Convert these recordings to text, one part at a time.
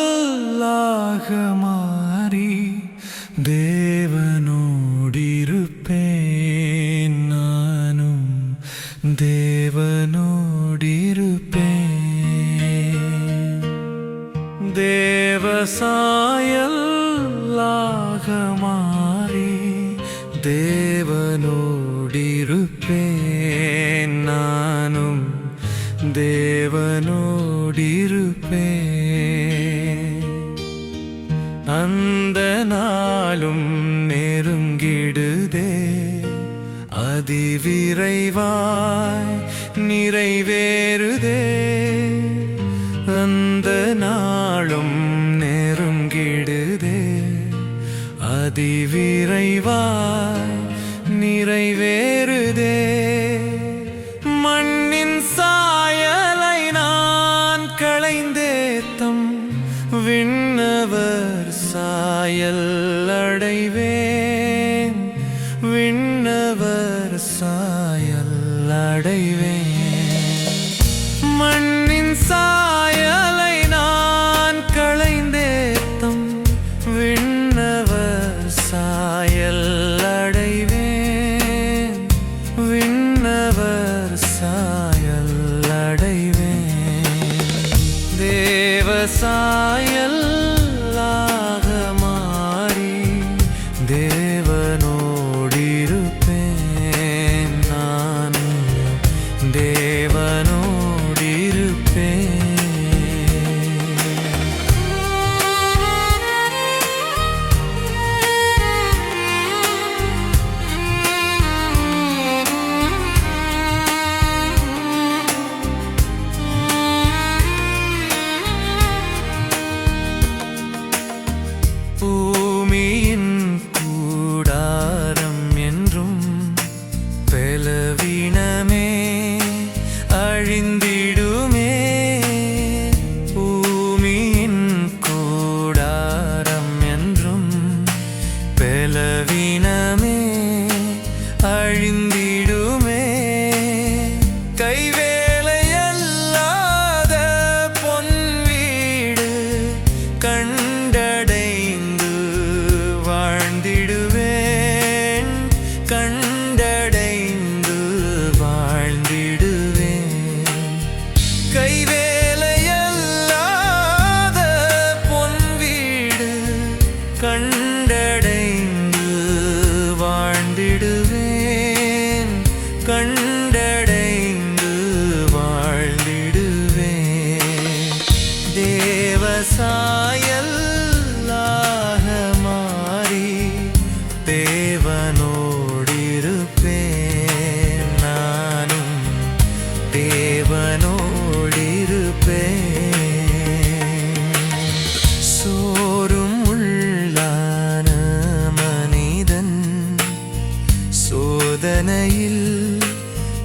தேவசாயல்லாக தேவசாயல்லாக மாறி தேவனோடிருப்பேன் நானும். தேவனோடிருப்பேன். அந்த நாளும் நெருங்கிடுதே. அதிவிரைவாய் நிறைவேறுதே. அதிவிரைவாய் நிறைவேறுதே. மண்ணின் சாயலை நான் களைந்தேத்தம் விண்ணவர் சாயல் அடைவேன். விண்ணவர் சாயல் அடைவேன். சாயல் ¿Cómo? வேதனையில்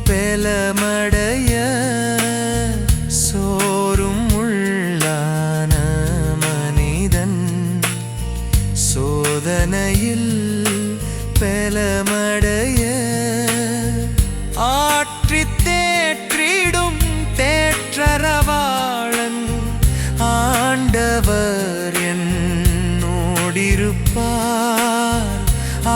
பெலமடைய சோறும் உள்ளான மனிதன் சோதனையில் பெலமடைய ஆற்றி தேற்றிடும் தேற்றரவாளன் ஆண்டவர் என் நோடிருப்பார் ஆ